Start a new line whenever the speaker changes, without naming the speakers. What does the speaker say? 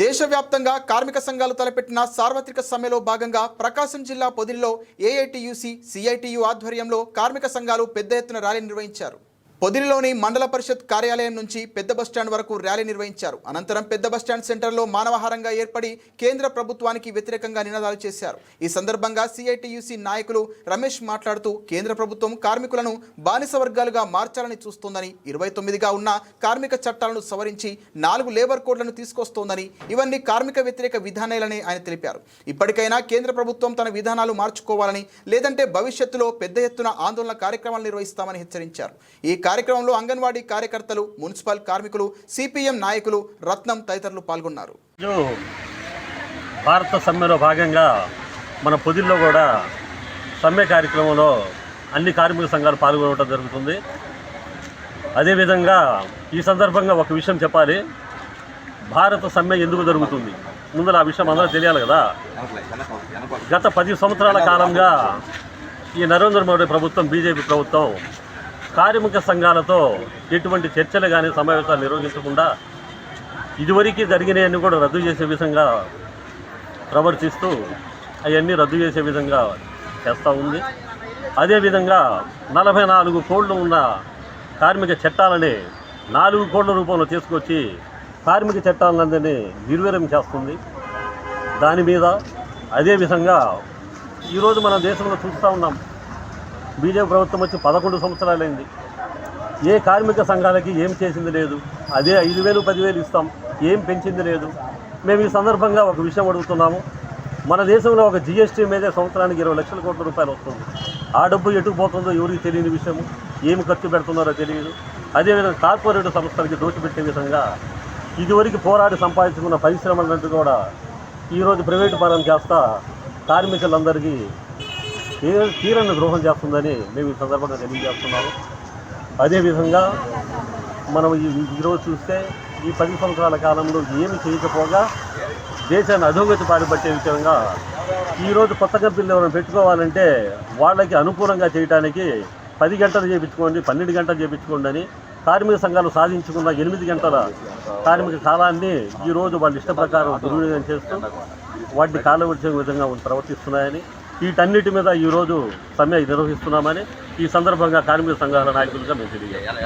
దేశవ్యాప్తంగా కార్మిక సంఘాలు తలపెట్టిన సార్వత్రిక సమ్మెలో భాగంగా ప్రకాశం జిల్లా పొదిలిలో ఏఐటియుసి సిఐటియు ఆధ్వర్యంలో కార్మిక సంఘాలు పెద్ద ఎత్తున ర్యాలీ నిర్వహించారు. పొదిలిలోని మండల పరిషత్ కార్యాలయం నుంచి పెద్ద బస్టాండ్ వరకు ర్యాలీ నిర్వహించారు. అనంతరం పెద్ద బస్టాండ్ సెంటర్లో మానవహారంగా ఏర్పడి కేంద్ర ప్రభుత్వానికి వ్యతిరేకంగా నినాదాలు చేశారు. ఈ సందర్భంగా సిఐటియుసి నాయకులు రమేష్ మాట్లాడుతూ కేంద్ర ప్రభుత్వం కార్మికులను బానిస వర్గాలుగా మార్చాలని చూస్తోందని ఇరవై తొమ్మిదిగా ఉన్న కార్మిక చట్టాలను సవరించి నాలుగు లేబర్ కోడ్లను తీసుకొస్తోందని ఇవన్నీ కార్మిక వ్యతిరేక విధానాలని ఆయన తెలిపారు. ఇప్పటికైనా కేంద్ర ప్రభుత్వం తన విధానాలు మార్చుకోవాలని లేదంటే భవిష్యత్తులో పెద్ద ఎత్తున ఆందోళన కార్యక్రమాలు నిర్వహిస్తామని హెచ్చరించారు. ఈ కార్యక్రమంలో అంగన్వాడీ కార్యకర్తలు మున్సిపల్ కార్మికులు సిపిఎం నాయకులు రత్నం తదితరులు పాల్గొన్నారు.
భారత సమ్మెలో భాగంగా మన పొదిల్లో కూడా సమ్మె కార్యక్రమంలో అన్ని కార్మిక సంఘాలు పాల్గొనడం జరుగుతుంది. అదేవిధంగా ఈ సందర్భంగా ఒక విషయం చెప్పాలి. భారత సమ్మె ఎందుకు జరుగుతుంది? ముందర ఆ విషయం అందరూ తెలియాలి కదా. గత పది సంవత్సరాల కాలంగా ఈ నరేంద్ర మోడీ ప్రభుత్వం బీజేపీ ప్రభుత్వం కార్మిక సంఘాలతో ఎటువంటి చర్చలు కానీ సమావేశాలు నిర్వహించకుండా ఇదివరకు జరిగినవన్నీ కూడా రద్దు చేసే విధంగా ప్రవర్తిస్తూ అవన్నీ రద్దు చేసే విధంగా చేస్తూ ఉంది. అదేవిధంగా నలభై నాలుగు కోళ్ళు ఉన్న కార్మిక చట్టాలని నాలుగు కోళ్ళ రూపంలో తీసుకొచ్చి కార్మిక చట్టాలందరినీ నిర్వీర్యం చేస్తుంది. దాని మీద అదేవిధంగా ఈరోజు మన దేశంలో చూస్తూ ఉన్నాం. బీజేపీ ప్రభుత్వం వచ్చి పదకొండు సంవత్సరాలైంది. ఏ కార్మిక సంఘాలకి ఏం చేసింది లేదు? అదే ఐదు వేలు పదివేలు ఇస్తాం. ఏం పెంచింది లేదు? మేము ఈ సందర్భంగా ఒక విషయం అడుగుతున్నాము. మన దేశంలో ఒక జిఎస్టీ మీదే సంవత్సరానికి ఇరవై లక్షల కోట్ల రూపాయలు వస్తుంది. ఆ డబ్బు ఎటుకు పోతుందో ఎవరికి తెలియని విషయము ఏమి ఖర్చు పెడుతున్నారో తెలియదు. అదేవిధంగా కార్పొరేట్ సంస్థలకి దోచిపెట్టే విధంగా ఇదివరకు పోరాడి సంపాదించుకున్న పరిశ్రమలంటూ కూడా ఈరోజు ప్రైవేటు పరం చేస్తా కార్మికులందరికీ తీరని ద్రోహం చేస్తుందని మేము ఈ సందర్భంగా తెలియజేస్తున్నాము. అదేవిధంగా మనం ఈ ఈరోజు చూస్తే ఈ పది సంవత్సరాల కాలంలో ఏమి చేయకపోగా దేశాన్ని అధోగతి పాటుపట్టే విధంగా ఈరోజు కొత్త కంపెనీలు ఎవరైనా పెట్టుకోవాలంటే వాళ్ళకి అనుకూలంగా చేయడానికి పది గంటలు చేయించుకోండి పన్నెండు గంటలు చేయించుకోండి అని కార్మిక సంఘాలు సాధించుకున్న ఎనిమిది గంటల కార్మిక కాలాన్ని ఈరోజు వాళ్ళ ఇష్ట ప్రకారం దుర్వినియోగం చేస్తూ వాటిని కాలవచ్చే విధంగా ప్రవర్తిస్తున్నాయని వీటన్నిటి మీద ఈరోజు సమ్మె నిర్వహిస్తున్నామని ఈ సందర్భంగా కార్మిక సంఘాల నాయకులుగా మేము తెలియజేయాలి